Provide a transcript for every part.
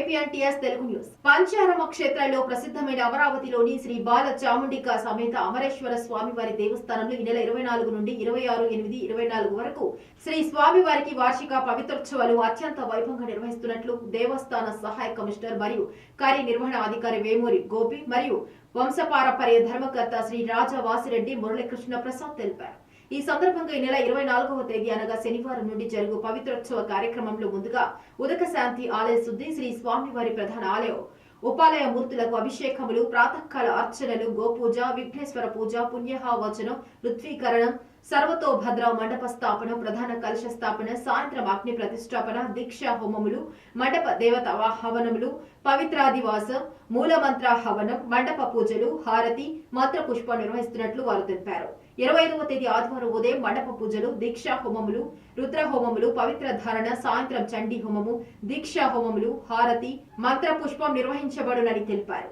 APNTS Telugu news. Pancharama క్షేత్రంలో ప్రసిద్ధమైన అమరావతిలోని శ్రీ బాల చాముండిక సమేత అమరేశ్వర స్వామివారి దేవస్థానంలో ఈ నెల ఇరవై నాలుగు నుండి ఇరవై ఆరు ఎనిమిది ఇరవై నాలుగు వరకు శ్రీ స్వామివారికి వార్షిక పవిత్రోత్సవాలు అత్యంత వైభవంగా నిర్వహిస్తున్నట్లు దేవస్థాన సహాయ కమిషనర్ మరియు కార్యనిర్వహణ అధికారి వేమూరి గోపి మరియు వంశపారపర్య ధర్మకర్త శ్రీ రాజా వాసిరెడ్డి మురళీకృష్ణ ప్రసాద్ తెలిపారు. ఈ సందర్భంగా ఈ నెల ఇరవై నాలుగవ తేదీ అనగా శనివారం నుండి జరుగు పవిత్రోత్సవ కార్యక్రమంలో ముందుగా ఉదక శాంతి ఆలయ శుద్ధి శ్రీ స్వామివారి ప్రధాన ఆలయం ఉపాలయ మూర్తులకు అభిషేకములు ప్రాతకాల అర్చనలు గోపూజ విఘ్నేశ్వర పూజ పుణ్యహావచనం ఋత్వీకరణం సర్వతోభద్ర మండప స్థాపన ప్రధాన కలశ స్థాపన సాయంత్రం అగ్ని ప్రతిష్టాపన దీక్షా హోమములు మండప దేవత హవనములు పవిత్రాదివాసం మూలమంత్ర హవనం మండప పూజలు హారతి మంత్ర పుష్ప నిర్వహిస్తున్నట్లు వారు తెలిపారు. ఇరవై ఐదవ తేదీ ఆదివారం ఉదయం మండప పూజలు దీక్షా హోమములు రుద్ర హోమములు పవిత్ర ధారణ సాయంత్రం చండీ హోమము దీక్షా హోమములు హారతి మంత్ర పుష్పం నిర్వహించబడునని తెలిపారు.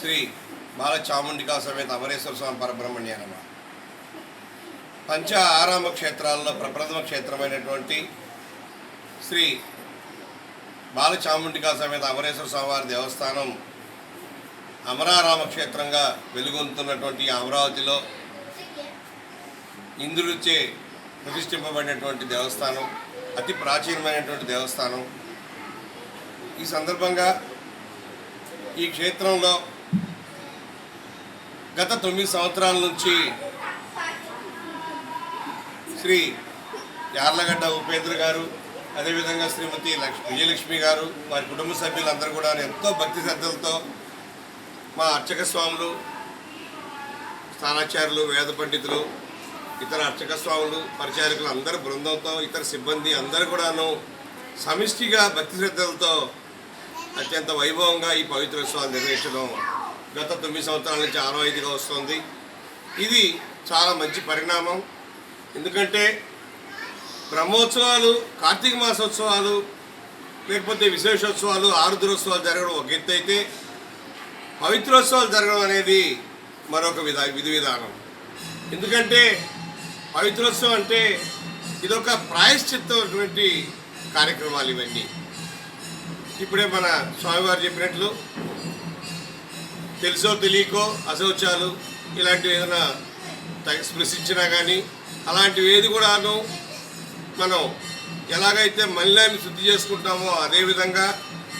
శ్రీ బాలచాముండికా సమేత అమరేశ్వర స్వామి పరబ్రహ్మణ్య నమ. పంచ ఆరామ క్షేత్రాల్లో ప్రప్రథమ క్షేత్రమైనటువంటి శ్రీ బాలచాముండికా సమేత అమరేశ్వర స్వామివారి దేవస్థానం అమరారామ క్షేత్రంగా వెలుగొందుతున్నటువంటి అమరావతిలో ఇంద్రుడిచే ప్రతిష్ఠింపబడినటువంటి దేవస్థానం అతి ప్రాచీనమైనటువంటి దేవస్థానం. ఈ సందర్భంగా ఈ క్షేత్రంలో గత తొమ్మిది సంవత్సరాల నుంచి శ్రీ యార్లగడ్డ ఉపేంద్ర గారు అదేవిధంగా శ్రీమతి లక్ష్మి విజయలక్ష్మి గారు వారి కుటుంబ సభ్యులందరూ కూడా ఎంతో భక్తి శ్రద్ధలతో మా అర్చక స్వాములు స్థానాచార్యులు వేద పండితులు ఇతర అర్చక స్వాములు పరిచారకులు అందరి బృందంతో ఇతర సిబ్బంది అందరూ కూడాను సమిష్టిగా భక్తి శ్రద్ధలతో అత్యంత వైభవంగా ఈ పవిత్రోత్సవాలు నిర్వహించడం గత తొమ్మిది సంవత్సరాల నుంచి ఆనవాయితీగా వస్తుంది. ఇది చాలా మంచి పరిణామం. ఎందుకంటే బ్రహ్మోత్సవాలు కార్తీక మాసోత్సవాలు లేకపోతే విశేషోత్సవాలు ఆరుద్రోత్సవాలు జరగడం ఒక ఎత్తు అయితే పవిత్రోత్సవాలు జరగడం అనేది మరొక విధా విధి విధానం. ఎందుకంటే పవిత్రోత్సవం అంటే ఇదొక ప్రాయశ్చిత్తమైనటువంటి కార్యక్రమాలు ఇవన్నీ. ఇప్పుడే మన స్వామివారు చెప్పినట్లు తెలుసో తెలియకో అశౌచాలు ఇలాంటివి ఏదైనా స్పృశించినా కానీ అలాంటివి ఏది కూడాను మనం ఎలాగైతే మలినాన్ని శుద్ధి చేసుకుంటామో అదేవిధంగా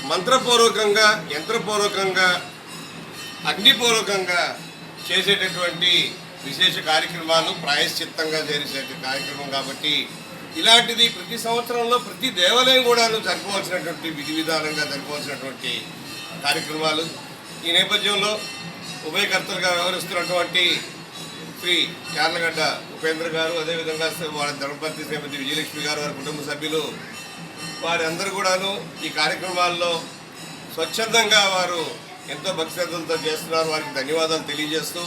మంత్రపూర్వకంగా యంత్రపూర్వకంగా అగ్నిపూర్వకంగా చేసేటటువంటి విశేష కార్యక్రమాలు ప్రాయశ్చిత్తంగా చేసే కార్యక్రమం కాబట్టి ఇలాంటిది ప్రతి సంవత్సరంలో ప్రతి దేవాలయం కూడాను జరపవలసినటువంటి విధి విధానంగా జరపవలసినటువంటి కార్యక్రమాలు. ఈ నేపథ్యంలో ఉభయకర్తలుగా వ్యవహరిస్తున్నటువంటి శ్రీ యార్లగడ్డ ఉపేంద్ర గారు అదేవిధంగా వాళ్ళ ధర్మపతి శ్రీమతి విజయలక్ష్మి గారు వారి కుటుంబ సభ్యులు వారి అందరూ కూడాను ఈ కార్యక్రమాల్లో స్వచ్ఛందంగా వారు ఎంతో భక్తి శ్రద్ధలతో చేస్తున్నారు. వారికి ధన్యవాదాలు తెలియజేస్తూ